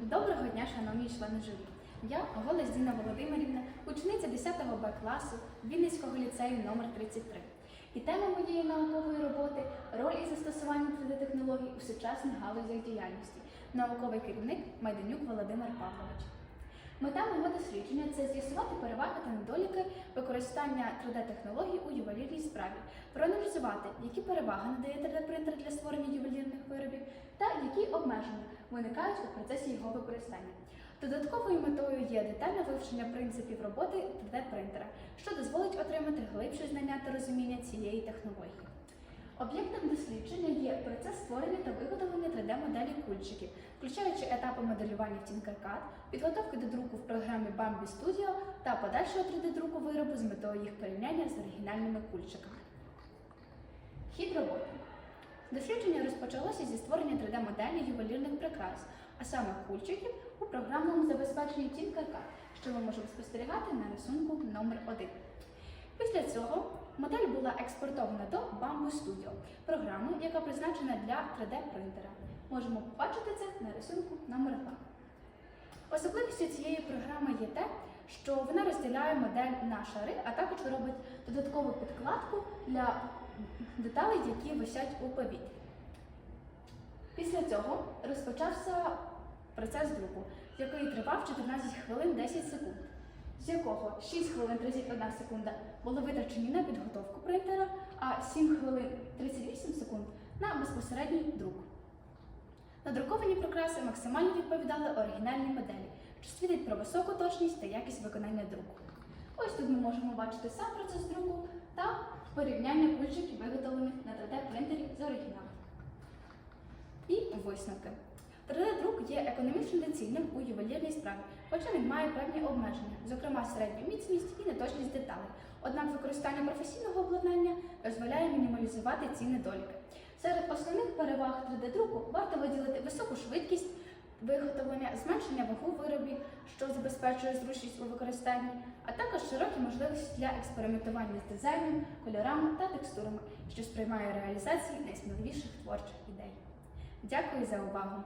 Доброго дня, шановні члени журі. Я Голос Діна Володимирівна, учениця 10 Б класу Вінницького ліцею номер 33. І тема моєї наукової роботи роль і застосування 3D-технологій у сучасних галузях діяльності. Науковий керівник Майданюк Володимир Павлович. Мета мого дослідження це з'ясувати переваги та недоліки використання 3D-технологій у ювелірній справі, проаналізувати, які переваги надає 3D-принтер для створення ювелірних які обмеження виникають у процесі його використання. Додатковою метою є детальне вивчення принципів роботи 3D-принтера, що дозволить отримати глибше знання та розуміння цієї технології. Об'єктом дослідження є процес створення та виготовлення 3D-моделі кульчиків, включаючи етапи моделювання в Tinkercad, підготовки до друку в програмі Bambi Studio та подальшого 3D-друку виробу з метою їх порівняння з оригінальними кульчиками. Хід роботи. Дослідження розпочалося зі створення 3D-моделі ювелірних прикрас, а саме кульчиків у програмному забезпеченні Tinkercad, що ми можемо спостерігати на рисунку номер 1 Після цього модель була експортована до Bamboo Studio, програми, яка призначена для 3D-принтера. Можемо побачити це на рисунку номер 2 Особливістю цієї програми є те, що вона розділяє модель на шари, а також робить додаткову підкладку для деталей, які висять у повітрі. Після цього розпочався процес друку, який тривав 14 хвилин 10 секунд, з якого 6 хвилин 31 секунда були витрачені на підготовку принтера, а 7 хвилин 38 секунд на безпосередній друк. Надруковані прикраси максимально відповідали оригінальній моделі, що свідчить про високу точність та якість виконання друку. Ось тут ми можемо бачити сам процес друку та порівняння кульчиків, виготовлених на 3D-принтері з оригіналом. І висновки. 3D-друк є економічно доцільним у ювелірній справі, хоча він має певні обмеження, зокрема середню міцність і неточність деталей. Однак використання професійного обладнання дозволяє мінімалізувати ці недоліки. Серед основних переваг 3D-друку варто виділити високу швидкість виготовлення, зменшення вагу виробів, що забезпечує зручність у використанні, а також широкі можливості для експериментування з дизайном, кольорами та текстурами, що сприймає реалізації найсміливіших творчих ідей. Дякую за увагу!